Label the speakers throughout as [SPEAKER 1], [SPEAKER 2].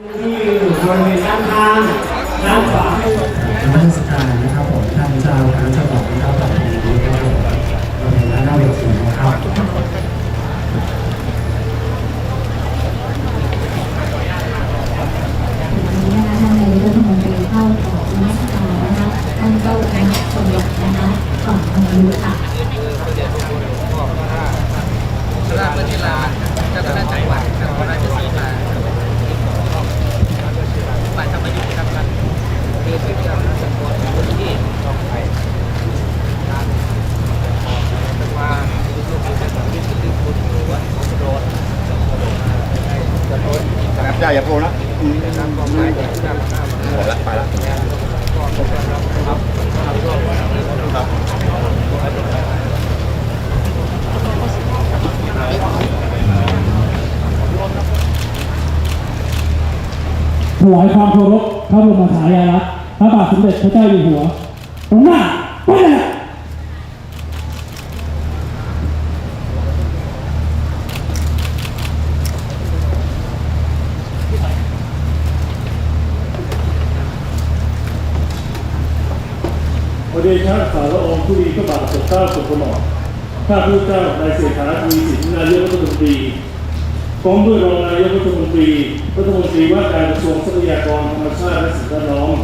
[SPEAKER 1] ที่อยู่บริเวณด้านข้างด้านขวา
[SPEAKER 2] นมัสการนะครับผมท่านเจ้าคณะจังหวัดนะครับตอนนี้นะครับผมเราเห็นแล้วหน้าเวทีนะครับ
[SPEAKER 3] วันนี้นะคะท่านนายกรัฐมนตรีเข้าขอบนมัสการนะคะท่านเจ้าคณะจังหวัดนะคะก่อนทำบุญค่ะ
[SPEAKER 4] ราชวชิราเจ้าคณะจังหวัดนครราชสีมาฝ่ายธรรมยุทธ์ครับท่านคือเป็นเจ้าหน้าที่คนที่ต้องไปมาลูกลูกเป็นแบบที่ที่คุณวัดของโดนจะโดน
[SPEAKER 5] ครับอย่อย่าโผล่นะ
[SPEAKER 4] ไม้กับนำหม
[SPEAKER 5] ดละไปละ
[SPEAKER 6] ถวายความเคารพพระบรมฉายาลักษณ์พระบาทสมเด็จพระเจ้าอยู่หัวตรงหน้าไปเลย
[SPEAKER 7] เดชะสารองผู้ดีพระบาทสมเด็จเจ้าสุพรรณข้าพระเจ้านายเศรษฐาทวีสินนายกรัฐมนตรีพร้อมด้วยรองนายกรัฐมนตรีรัฐมนตรีว่าการกระทรวงทรัพยากรธรรมชาติและสิ่งแวดล้อม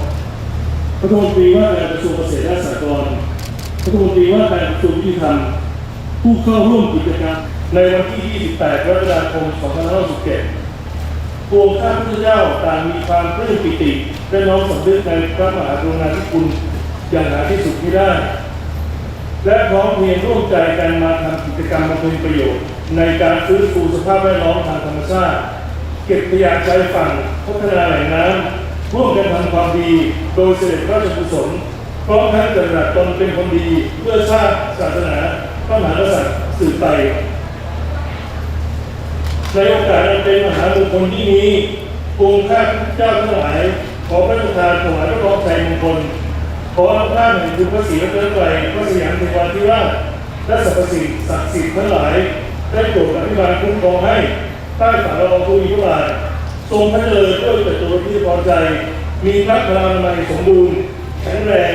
[SPEAKER 7] รัฐมนตรีว่าการกระทรวงเกษตรและสหกรณ์รัฐมนตรีว่าการกระทรวงยุติธรรมผู้เข้าร่วมกิจกรรมในวันที่ 28 กรกฎาคม 2567พวงข้าพเจ้าต่างมีความปลื้มปิติและน้อมสำนึกในพระมหากรุณาธิคุณ อย่างหาที่สุดไม่ได้ และพร้อมเพรียงร่วมใจกันมาทำกิจกรรมบำเพ็ญประโยชน์ ในการฟื้นฟูสภาพแวดล้อมทางธรรมชาติ เก็บขยะชายฝั่งพัฒนาแหล่งน้ำร่วมกันทำความดี โดยเสด็จพระราชกุศลพร้อมทั้งตระหนักตนเป็นคนดีเพื่อชาติศาสนาพระมหากษัตริย์สืบไปในโอกาสอันเป็นมหามงคลที่นี้องค์ข้าพเจ้าทั้งหลายขอพระราชทานถวายพระพรชัยมงคล ขออำนาจแห่งคุณพระศรีรัตนตรัยพระสยามเทวาธิราชและสรรพสิ่งศักดิ์สิทธิ์ทั้งหลาย ได้โปรดอภิบาลคุ้มครองให้ใต้ฝ่าละอองธุลีพระบาททรงพระเจริญด้วยเกิดตัวที่พอใจ มีพระพลานามัยสมบูรณ์แข็งแรง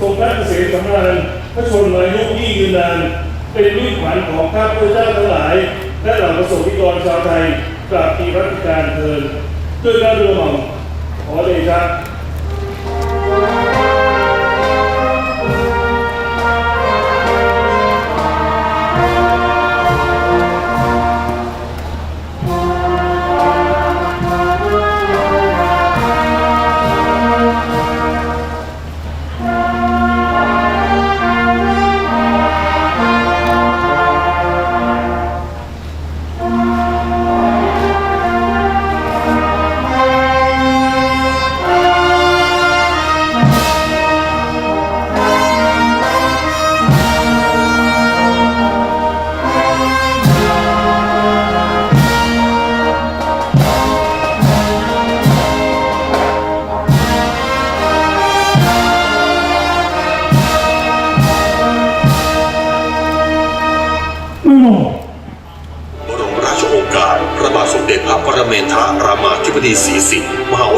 [SPEAKER 7] ทรงพระเกษมสำราญพระชนมายุยิ่ยืนนาน เป็นวิขวัญของข้าพเจ้าทั้งหลาย และเหล่าประสบนิกรชาวไทยกราบทีรัชการเทินด้วยการรวมขอเดชะ
[SPEAKER 6] ไม่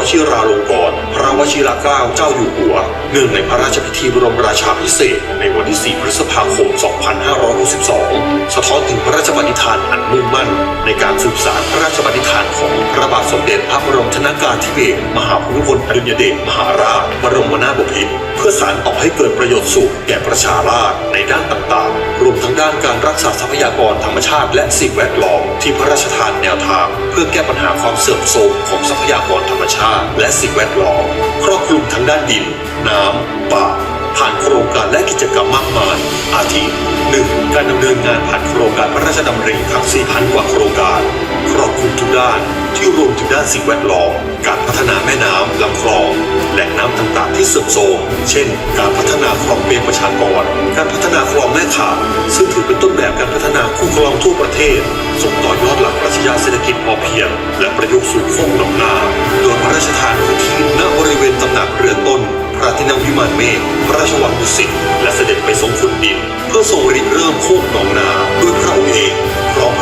[SPEAKER 8] ชิราลงกรณ์พระวชิรเกล้าเจ้าอยู่หัวเนื่องในพระราชพิธีบรมราชาพิเศษในวันที่ 4 พฤษภาคม 2562 สะท้อนถึงพระราชบัณฑิธานอันมุ่งมั่น ในการสืบสานพระราชบัณฑิธานของพระบาทสมเด็จพระบรมชนากาธิเบศรมหาภูมิพลอดุลยเดชมหาราชบรมนาถบพิตรเพื่อสานต่อให้เกิดประโยชน์สุขแก่ประชาราษฎร์ในด้านต่างๆ รวมทั้งด้านการรักษาทรัพยากรธรรมชาติและสิ่งแวดล้อมที่พระราชทานแนวทาง เพื่อแก้ปัญหาความเสื่อมโทรมของทรัพยากรธรรมชาติและสิ่งแวดล้อมครอบคลุมทั้งด้านดิน น้ำป่า ผ่านโครงการและกิจกรรมมากมาย อาทิ 1. การดำเนินงานผ่านโครงการพระราชดำริทั้ง4,000 กว่าโครงการ รอบคลุมทุกด้าน ที่รวมถึงด้านสิ่งแวดล้อม การพัฒนาแม่น้ำลำคลอง แหล่งน้ำต่างๆที่เสื่อมโทรมเช่น การพัฒนาคลองเปรมประชากร การพัฒนาคลองแม่ขามซึ่งถือเป็นต้นแบบการพัฒนาคู่คลองทั่วประเทศ ส่งต่อยอดหลักปรัชญาเศรษฐกิจพอเพียง และประยุกต์สู่โคกหนองนา โดยพระราชทานพื้นที่ณบริเวณตำหนักเรือนต้นพระที่นั่งวิมานเมฆพระราชวังดุสิตและเสด็จไปทรงขุนดิน เพื่อทรงริเริ่มโคกหนองนาด้วยพระองค์เอง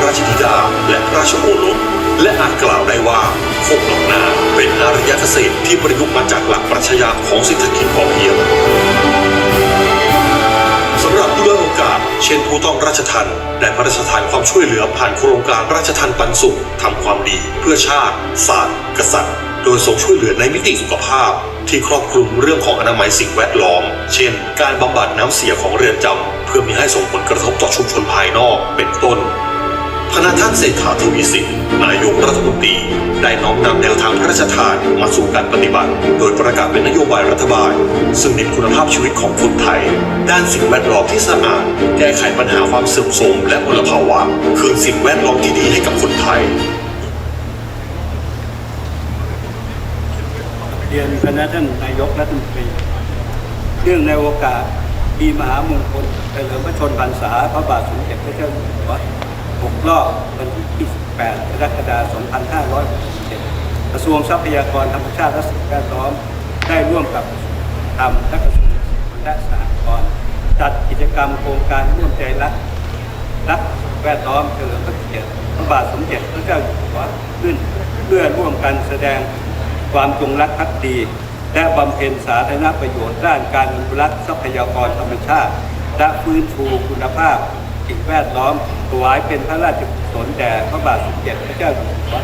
[SPEAKER 8] ราชธิดา และราชโอรสและอาจกล่าวได้ว่าโคกหนองนาเป็นอารยเกษตรที่ประยุกต์มาจากหลักปรัชญาของเศรษฐกิจพอเพียงสำหรับผู้ด้อยโอกาส เช่นผู้ต้องราชทันได้พระราชทานความช่วยเหลือผ่านโครงการราชทันปันสุขทำความดีเพื่อชาติศาสตร์ กษัตริย์ โดยทรงช่วยเหลือในมิติสุขภาพ ที่ครอบคลุมเรื่องของอนามัยสิ่งแวดล้อม เช่น การบำบัดน้ำเสียของเรือนจำเพื่อมีให้ส่งผลกระทบต่อชุมชนภายนอกเป็นต้น คณะท่านเศรษฐาทวีสินนายกรัฐมนตรี ได้น้อมนำแนวทางพระราชทานมาสู่การปฏิบัติ โดยประกาศเป็นนโยบายรัฐบาล ซึ่งเน้นคุณภาพชีวิตของคนไทย ด้านสิ่งแวดล้อมที่สะอาด แก้ไขปัญหาความเสื่อมโทรมและมลภาวะ คืนสิ่งแวดล้อมที่ดีให้กับคนไทย
[SPEAKER 9] เรียนคณะท่านนายกรัฐมนตรีเรื่องในโอกาสปีมหามงคลเฉลิมพระชนมพรรษาพระบาทสมเด็จพระเจ้าอยู่หัว 6รอบวันที่28กรกฎาคม2567กระทรวงทรัพยากรธรรมชาติและสิ่งแวดล้อมได้ร่วมกับทำและกระทรวงและสหกรณ์จัดกิจกรรมโครงการร่วมใจรักรักแวดล้อมเฉลิมพระเกียรติพระบาทสมเด็จพระเจ้าอยู่หัวขึ้น เพื่อร่วมกันแสดงความจงรักภักดี และบำเพ็ญสาธารณประโยชน์ด้านการอนุรักษ์ทรัพยากรธรรมชาติ และฟื้นฟูคุณภาพสิ่งแวดล้อม ถวายเป็นพระราชกุศลแด่พระบาทสมเด็จพระเจ้าอยู่หัว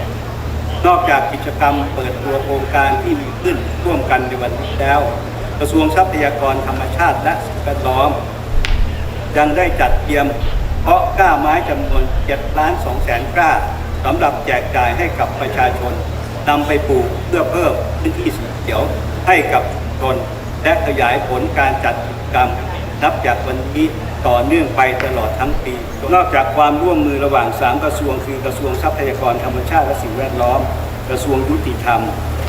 [SPEAKER 9] นอกจากกิจกรรมเปิดตัวโครงการที่มีขึ้นร่วมกันในวันนี้แล้ว กระทรวงทรัพยากรธรรมชาติและสิ่งแวดล้อม ยังได้จัดเตรียมเพาะกล้าไม้จำนวน7ล้าน2แสนกล้าสำหรับแจกจ่ายให้กับประชาชนนำไปปลูกเพื่อเพิ่มพื้นที่สีเขียวให้กับชนและขยายผลการจัดกิจกรรมนับจากวันนี้ ต่อเนื่องไปตลอดทั้งปี นอกจากความร่วมมือระหว่าง 3 กระทรวงคือกระทรวงทรัพยากรธรรมชาติและสิ่งแวดล้อม กระทรวงยุติธรรม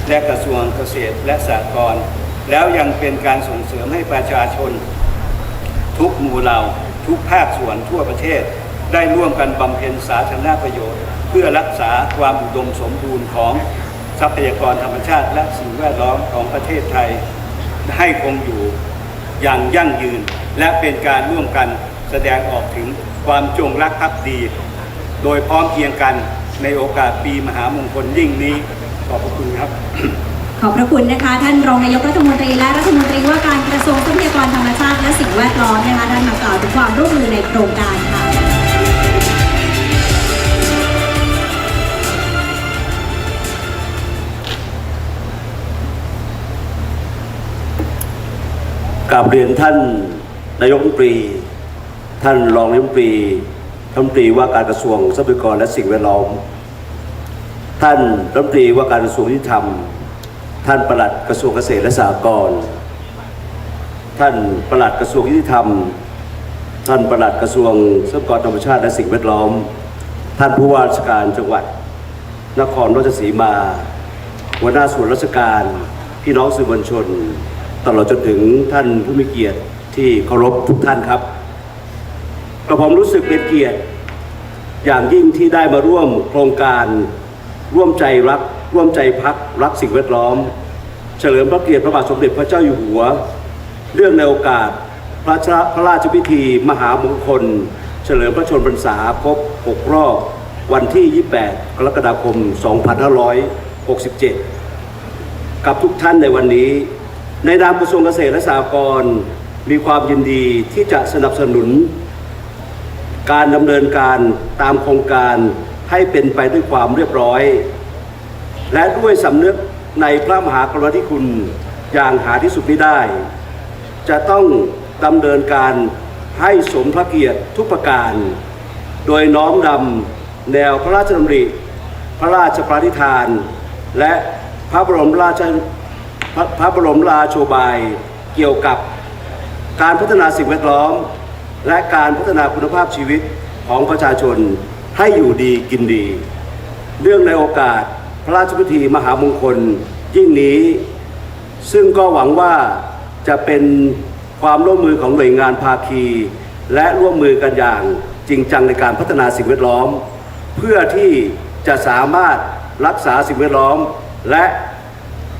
[SPEAKER 9] และกระทรวงเกษตรและสหกรณ์แล้วยังเป็นการส่งเสริมให้ประชาชน ทุกหมู่เหล่าทุกภาคส่วนทั่วประเทศ ได้ร่วมกันบำเพ็ญสาธารณประโยชน์ เพื่อรักษาความอุดมสมบูรณ์ของทรัพยากรธรรมชาติ และสิ่งแวดล้อมของประเทศไทยให้คงอยู่อย่างยั่งยืน และเป็นการร่วมกันแสดงออกถึงความจงรักภักดี โดยพร้อมเพรียงกันในโอกาสปีมหามงคลยิ่งนี้ ขอบพระคุณครับ
[SPEAKER 3] ขอบพระคุณนะคะ ท่านรองนายกรัฐมนตรีและรัฐมนตรีว่าการกระทรวงทรัพยากรธรรมชาติและสิ่งแวดล้อมนะคะท่านมากล่าวถึงความร่วมมือในโครงการค่ะ
[SPEAKER 10] กราบเรียนท่าน นายกรัฐมนตรี ท่านรองนายกรัฐมนตรีรัฐมนตรีว่าการกระทรวงทรัพยากรและสิ่งแวดล้อม ท่านรัฐมนตรีว่าการกระทรวงยุติธรรม ท่านปลัดกระทรวงเกษตรและสหกรณ์ ท่านปลัดกระทรวงยุติธรรม ท่านปลัดกระทรวงทรัพยากรธรรมชาติและสิ่งแวดล้อม ท่านผู้ว่าราชการจังหวัด นครราชสีมาหัวหน้าส่วนราชการ พี่น้องสื่อมวลชน ตลอดจนถึงท่านผู้มีเกียรติ ที่เคารพทุกท่านครับกระผมรู้สึกเป็นเกียรติ อย่างยิ่งที่ได้มาร่วมโครงการร่วมใจรัก ร่วมใจพักรักสิ่งแวดล้อม เฉลิมพระเกียรติพระบาทสมเด็จพระเจ้าอยู่หัว เรื่องในโอกาสพระราพระราชพิธี มหามงคล เฉลิมพระชนมพรรษาครบ 6 รอบ วันที่ 28 กรกฎาคม 2567 กับทุกท่านในวันนี้ ในนามกระทรวงเกษตรและสหกรณ์ มีความยินดีที่จะสนับสนุน การดำเนินการตามโครงการให้เป็นไปด้วยความเรียบร้อย และด้วยสำนึกในพระมหากรุณาธิคุณอย่างหาที่สุดไม่ได้ จะต้องดำเนินการให้สมพระเกียรติทุกประการ โดยน้อมนำแนวพระราชดำริ พระราชปาธิฐาน และพระบรมราชพระพระบรมราโชบายเกี่ยวกับ การพัฒนาสิ่งแวดล้อม และการพัฒนาคุณภาพชีวิตของประชาชนให้อยู่ดีกินดี เรื่องในโอกาสพระราชพิธีมหามงคลยิ่งนี้ ซึ่งก็หวังว่าจะเป็นความร่วมมือของหน่วยงานภาคี และร่วมมือกันอย่างจริงจังในการพัฒนาสิ่งแวดล้อม เพื่อที่จะสามารถรักษาสิ่งแวดล้อม และ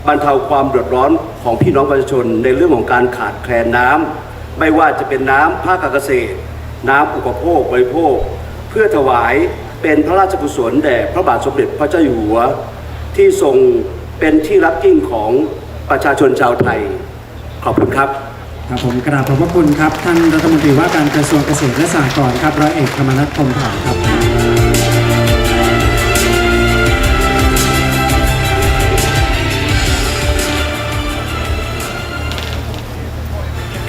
[SPEAKER 10] บรรเทาความเดือดร้อนของพี่น้องประชาชนในเรื่องของการขาดแคลนน้ำ ไม่ว่าจะเป็นน้ำภาคกรเกษตร น้ำอุปโภคบริโภค เพื่อถวายเป็นพระราชกุศลแด่พระบาทสมเด็จพระเจ้าอยู่หัว ที่ทรงเป็นที่รักยิ่งของประชาชนชาวไทย ขอบคุณครับ
[SPEAKER 2] ครับผมกราบขอบพระคุณครับ ท่านรัฐมนตรีว่าการกระทรวงเกษตรและสหกรณ์ครับร้อยเอกธรรมนัฐพรมเผ่าครับ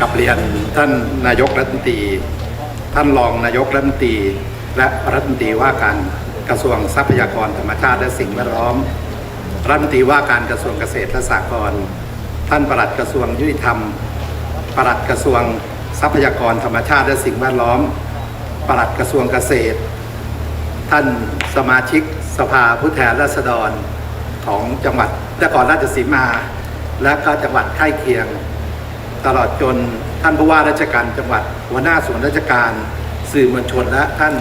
[SPEAKER 5] กับเรียนท่านนายกรัฐมนตรี ท่านรองนายกรัฐมนตรี และรัฐมนตรีว่าการกระทรวงทรัพยากรธรรมชาติและสิ่งแวดล้อม รัฐมนตรีว่าการกระทรวงเกษตรและสหกรณ์ ท่านปลัดกระทรวงยุติธรรม ปลัดกระทรวงทรัพยากรธรรมชาติและสิ่งแวดล้อม ปลัดกระทรวงเกษตร ท่านสมาชิกสภาผู้แทนราษฎรของจังหวัดนครราชสีมา และก็จังหวัดใกล้เคียง ตลอดจนท่านผู้ว่าราชการจังหวัด หัวหน้าส่วนราชการ สื่อมวลชนและท่าน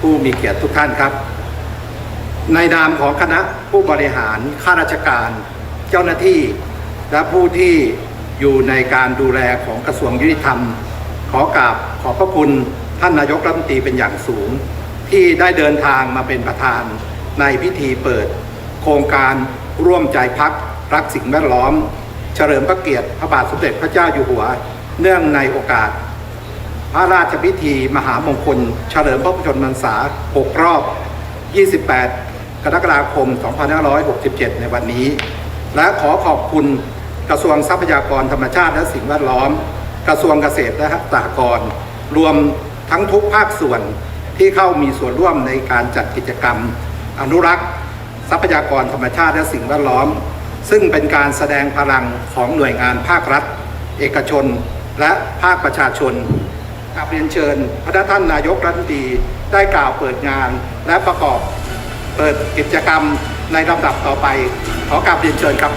[SPEAKER 5] ผู้มีเกียรติทุกท่านครับ ในนามของคณะผู้บริหารข้าราชการ เจ้าหน้าที่และผู้ที่อยู่ในการดูแลของกระทรวงยุติธรรม ขอกราบขอบพระคุณท่านนายกรัฐมนตรีเป็นอย่างสูง ที่ได้เดินทางมาเป็นประธานในพิธีเปิด โครงการร่วมใจพักรักสิ่งแวดล้อม เฉลิมพระเกียรติพระบาทสมเด็จพระเจ้าอยู่หัว เนื่องในโอกาส พระราชพิธีมหามงคล เฉลิมพระชนมพรรษา 6 รอบ 28 กรกฎาคม 2567 ในวันนี้ และขอขอบคุณกระทรวงทรัพยากรธรรมชาติและสิ่งแวดล้อม กระทรวงเกษตรและสหกรณ์รวมทั้งทุกภาคส่วนที่เข้ามีส่วนร่วมในการจัดกิจกรรม อนุรักษ์ ทรัพยากรธรรมชาติและสิ่งแวดล้อม ซึ่งเป็นการแสดงพลังของหน่วยงานภาครัฐ เอกชน และภาคประชาชนกราบเรียนเชิญ พระท่านนายกรัฐมนตรีได้กล่าวเปิดงาน และประกอบเปิดกิจกรรมในลำดับต่อไป ขอกราบเรียนเชิญครับ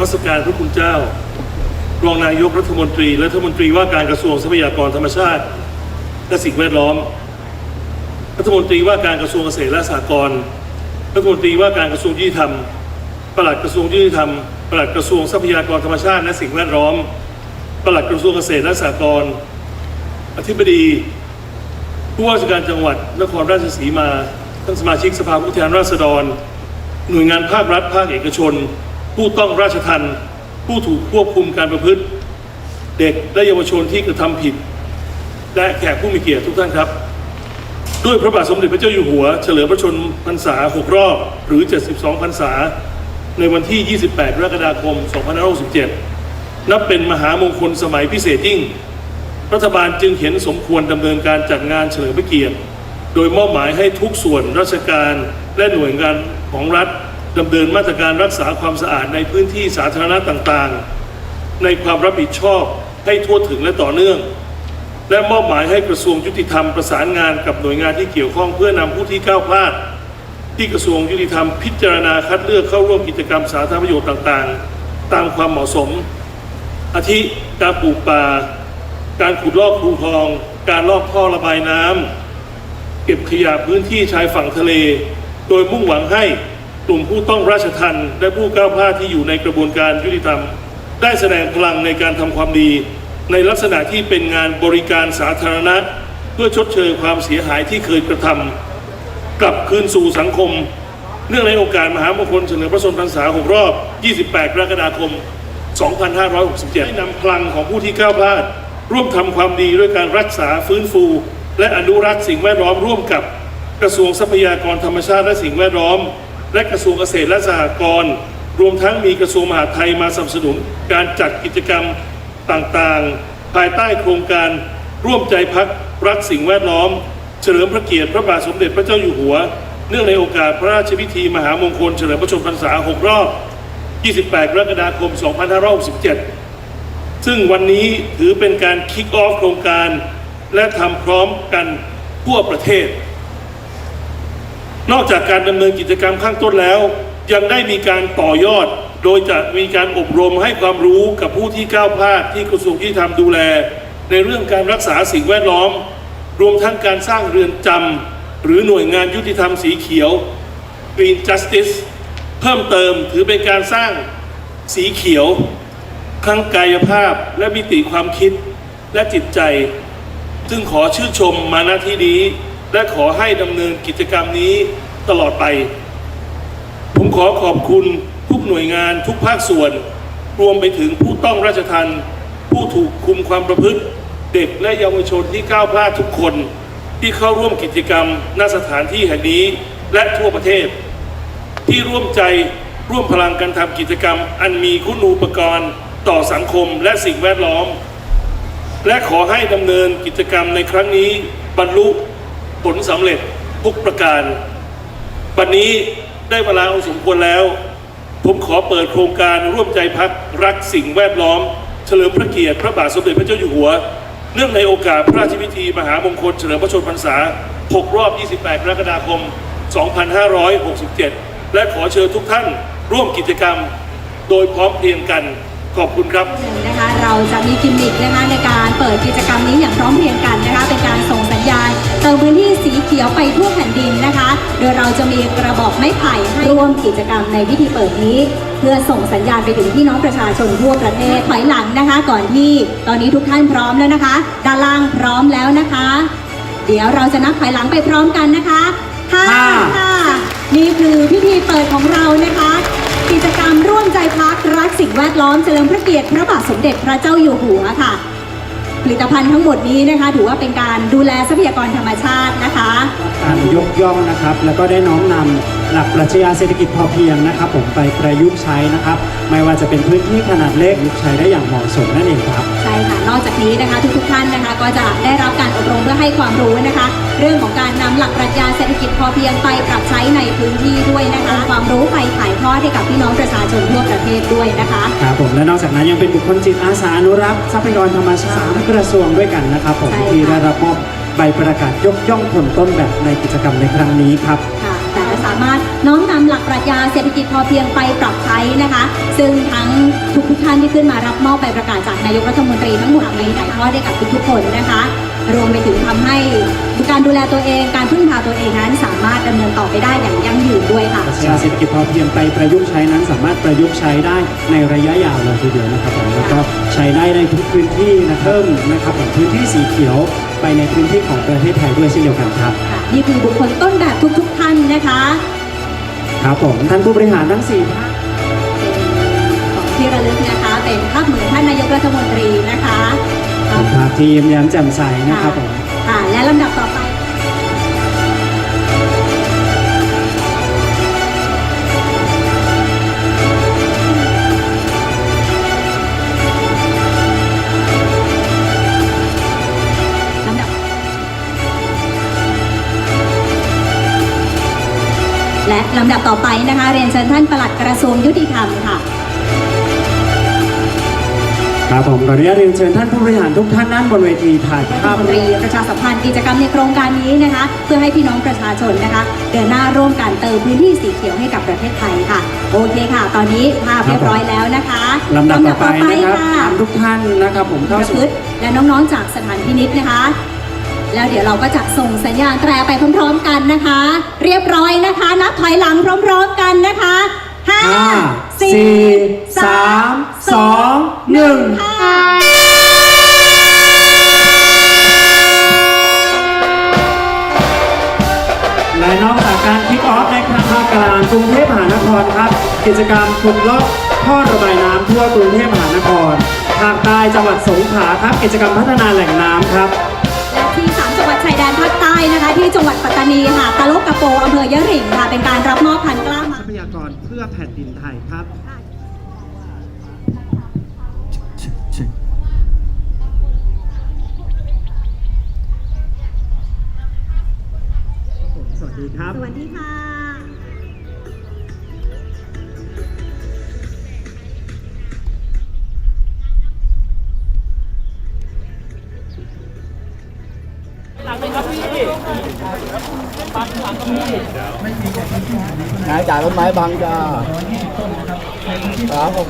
[SPEAKER 7] มัสการพระคุณเจ้า รองนายกรัฐมนตรีและรัฐมนตรีว่าการกระทรวงทรัพยากรธรรมชาติ และสิ่งแวดล้อม รัฐมนตรีว่าการกระทรวงเกษตรและสหกรณ์ รัฐมนตรีว่าการกระทรวงยุติธรรม ปลัดกระทรวงยุติธรรม ปลัดกระทรวงทรัพยากรธรรมชาติและสิ่งแวดล้อม ปลัดกระทรวงเกษตรและสหกรณ์ อธิบดี ผู้ว่าราชการจังหวัดนครราชสีมา ท่านสมาชิกสภาผู้แทนราษฎร หน่วยงานภาครัฐภาคเอกชน ผู้ต้องราชทัณฑ์ผู้ถูกควบคุมการประพฤติ เด็กและเยาวชนที่กระทำผิด และแขกผู้มีเกียรติทุกท่านครับ ด้วยพระบาทสมเด็จพระเจ้าอยู่หัว เฉลิมพระชนมพรรษา 6 รอบ หรือ 72 พรรษา ในวันที่ 28กรกฎาคม 2567 นับเป็นมหามงคลสมัยพิเศษยิ่ง รัฐบาลจึงเห็นสมควรดำเนินการจัดงานเฉลิมพระเกียรติ โดยมอบหมายให้ทุกส่วนราชการและหน่วยงานของรัฐ ดำเนินมาตรการรักษาความสะอาดในพื้นที่สาธารณะต่างๆ ในความรับผิดชอบให้ทั่วถึงและต่อเนื่อง และมอบหมายให้กระทรวงยุติธรรมประสานงานกับหน่วยงานที่เกี่ยวข้องเพื่อนำผู้ที่ก้าวพลาด ที่กระทรวงยุติธรรมพิจารณาคัดเลือกเข้าร่วมกิจกรรมสาธารณประโยชน์ต่างๆ ตามความเหมาะสม อาทิการปลูกป่า การขุดลอกคูคลอง การลอกท่อระบายน้ำเก็บขยะพื้นที่ชายฝั่งทะเล โดยมุ่งหวังให้ กลุ่มผู้ต้องราชทัณฑ์และผู้ก้าวพลาดที่อยู่ในกระบวนการยุติธรรม ได้แสดงพลังในการทำความดี ในลักษณะที่เป็นงานบริการสาธารณะ เพื่อชดเชยความเสียหายที่เคยกระทำกลับคืนสู่สังคม เนื่องในโอกาสมหามงคลเฉลิมพระชนมพรรษา6รอบ 28 กรกฎาคม 2567ให้นำพลังของผู้ที่ก้าวพลาด ร่วมทำความดีด้วยการรักษาฟื้นฟู และอนุรักษ์สิ่งแวดล้อมร่วมกับกระทรวงทรัพยากรธรรมชาติและสิ่งแวดล้อม และกระทรวงเกษตรและสหกรณ์รวมทั้งมีกระทรวงมหาดไทยมาสนับสนุนการจัดกิจกรรมต่างๆ ภายใต้โครงการร่วมใจพักรักสิ่งแวดล้อม เฉลิมพระเกียรติพระบาทสมเด็จพระเจ้าอยู่หัว เนื่องในโอกาสพระราชพิธีมหามงคลเฉลิมพระชนมพรรษา 6 รอบ 28 กรกฎาคม 2567 ซึ่งวันนี้ถือเป็นการคิกออฟโครงการ และทำพร้อมกันทั่วประเทศ นอกจากการดำเนินกิจกรรมข้างต้นแล้ว ยังได้มีการต่อยอด โดยจะมีการอบรมให้ความรู้กับผู้ที่ก้าวพลาดที่กระทรวงยุติธรรมดูแล ในเรื่องการรักษาสิ่งแวดล้อม รวมทั้งการสร้างเรือนจำหรือหน่วยงานยุติธรรมสีเขียว Green Justice เพิ่มเติมถือเป็นการสร้างสีเขียวทั้งกายภาพและมิติความคิดและจิตใจ ซึ่งขอชื่นชมมาณที่นี้ และขอให้ดำเนินกิจกรรมนี้ตลอดไป ผมขอขอบคุณทุกหน่วยงานทุกภาคส่วน รวมไปถึงผู้ต้องราชทันผู้ถูกคุมความประพฤติ เด็กและเยาวชนที่ก้าวพลาดทุกคน ที่เข้าร่วมกิจกรรมณสถานที่แห่งนี้และทั่วประเทศ ที่ร่วมใจร่วมพลังกันทำกิจกรรม อันมีคุณูปการณ์ต่อสังคมและสิ่งแวดล้อม และขอให้ดำเนินกิจกรรมในครั้งนี้บรรลุ ผลสำเร็จทุกประการ วันนี้ได้เวลาอันสมควรแล้ว ผมขอเปิดโครงการร่วมใจพักรักสิ่งแวดล้อม เฉลิมพระเกียรติพระบาทสมเด็จพระเจ้าอยู่หัว เนื่องในโอกาสพระราชพิธีมหามงคลเฉลิมพระชนมพรรษา 6 รอบ 28 กรกฎาคม 2567 และขอเชิญทุกท่านร่วมกิจกรรม โดยพร้อมเพรียงกัน ขอบคุณครับ
[SPEAKER 3] นะคะเราจะมีกิมมิคนะคะในการเปิดกิจกรรมนี้อย่างพร้อมเพรียงกันนะคะ เป็นการส่งสัญญาณ เติมพื้นที่สีเขียวไปทั่วแผ่นดินนะคะ โดยเราจะมีกระบอกไม้ไผ่ให้ร่วมกิจกรรมในพิธีเปิดนี้ เพื่อส่งสัญญาณไปถึงพี่น้องประชาชนทั่วประเทศถอยหลังนะคะ ก่อนที่ตอนนี้ทุกท่านพร้อมแล้วนะคะ ด้านล่างพร้อมแล้วนะคะ เดี๋ยวเราจะนับถอยหลังไปพร้อมกันนะคะห้าค่ะนี่คือพิธีเปิดของเรานะคะ กิจกรรมร่วมใจพักรักสิ่งแวดล้อมเฉลิมพระเกียรติพระบาทสมเด็จพระเจ้าอยู่หัวค่ะ ผลิตภัณฑ์ทั้งหมดนี้นะคะ ถือว่าเป็นการดูแลทรัพยากรธรรมชาตินะคะ
[SPEAKER 2] การยกย่องนะครับ แล้วก็ได้น้อมนำ หลักปรัชญาเศรษฐกิจพอเพียงนะครับผมไปประยุกต์ใช้นะครับ ไม่ว่าจะเป็นพื้นที่ขนาดเล็กใช้ได้อย่างเหมาะสมนั่นเองครับ
[SPEAKER 3] ใช่ค่ะ นอกจากนี้นะคะทุกๆท่านนะคะก็จะได้รับการอบรมเพื่อให้ความรู้นะคะ เรื่องของการนำหลักปรัชญาเศรษฐกิจพอเพียงไปปรับใช้ในพื้นที่ด้วยนะคะ ความรู้ไปถ่ายทอดให้กับพี่น้องประชาชนทั่วประเทศด้วยนะคะ
[SPEAKER 2] ครับผมและนอกจากนั้นยังเป็นบุคคลจิตอาสาอนุรักษ์ทรัพยากรธรรมชาติสามกระทรวงด้วยกันนะครับผม
[SPEAKER 3] ใช่ค่ะ
[SPEAKER 2] ที่ได้รับมอบใบประกาศยกย่องผลต้นแบบในกิจกรรมในครั้งนี้ครับ
[SPEAKER 3] ค่ะแต่สามารถน้อมนำหลักปรัชญาเศรษฐกิจพอเพียงไปปรับใช้นะคะ ซึ่งทั้งทุกทุกท่านที่ขึ้นมารับมอบใบประกาศจากนายกรัฐมนตรีทั้งหมดในถ่ายทอดให้กับทุกๆคนนะคะ รวมไปถึงทำให้การดูแลตัวเอง การพึ่งพาตัวเองนั้นสามารถดำเนินต่อไปได้อย่างยั่งยืนด้วยค่ะ
[SPEAKER 2] ปรัชญาเศรษฐกิจพอเพียงไปประยุกต์ใช้นั้น สามารถประยุกต์ใช้ได้ในระยะยาวเลยทีเดียวนะครับผมแล้วก็ใช้ได้ในทุกพื้นที่นะเพิ่มนะครับผมพื้นที่สีเขียวไปในพื้นที่ของประเทศไทยด้วยเช่นเดียวกันครับ
[SPEAKER 3] นี่คือบุคคลต้นแบบทุก ๆ ท่านนะคะ
[SPEAKER 2] ครับผมท่านผู้บริหารทั้งสี่ท่าน
[SPEAKER 3] เป็นของที่ระลึกนะคะ เป็นภาพเหมือนท่านนายกรัฐมนตรีนะคะ
[SPEAKER 2] ครับที่ยิ้มแย้มแจ่มใสนะครับผม
[SPEAKER 3] ค่ะและลำดับต่อ และลำดับต่อไปนะคะ เรียนเชิญท่านปลัดกระทรวงยุติธรรมค่ะ
[SPEAKER 2] ครับผมขออนุญาตเรียนเชิญท่านผู้บริหารทุกท่านนั่งบนเวทีถ่าย
[SPEAKER 3] รัฐ
[SPEAKER 2] ภาพ
[SPEAKER 3] มนตรีประชาสัมพันธ์กิจกรรมในโครงการนี้นะคะ เพื่อให้พี่น้องประชาชนนะคะ เดินหน้าร่วมกันเติมพื้นที่สีเขียวให้กับประเทศไทยค่ะ โอเคค่ะ ตอนนี้ภาพเรียบร้อยแล้วนะคะ
[SPEAKER 2] ลำดับต่อไปนะครับ
[SPEAKER 3] ค่ะ
[SPEAKER 2] ตามทุกท่านนะครับผม
[SPEAKER 3] ป
[SPEAKER 2] เข้า
[SPEAKER 3] ระ
[SPEAKER 2] สู่
[SPEAKER 3] พฤติและน้องๆจากสถานพินิษนะคะ แล้วเดี๋ยวเราก็จะส่งสัญญาณแตรไปพร้อมๆกันนะคะ เรียบร้อยนะคะ นับถอยหลังพร้อมๆกันนะคะห้าสี่
[SPEAKER 2] สามสองหนึ่งและนอกจากการคิกออฟในครั้งภาคกลางกรุงเทพมหานครครับ กิจกรรมขุดลอกท่อระบายน้ำทั่วกรุงเทพมหานครภาคใต้จังหวัดสงขลาครับ กิจกรรมพัฒนาแหล่งน้ำครับ
[SPEAKER 3] นภาคใต้นะคะที่จังหวัดปัตตานีค่ะตะลุกกะโปอำเภอยะหริ่งค่ะเป็นการรับมอบพันธุ์กล้าไม้
[SPEAKER 2] ทรัพยากรเพื่อแผ่นดินไทยครับสวัสดีครับ
[SPEAKER 3] สวัสดีค่ะ
[SPEAKER 4] นายจ่ายต้นไม้บังจ้าครับผม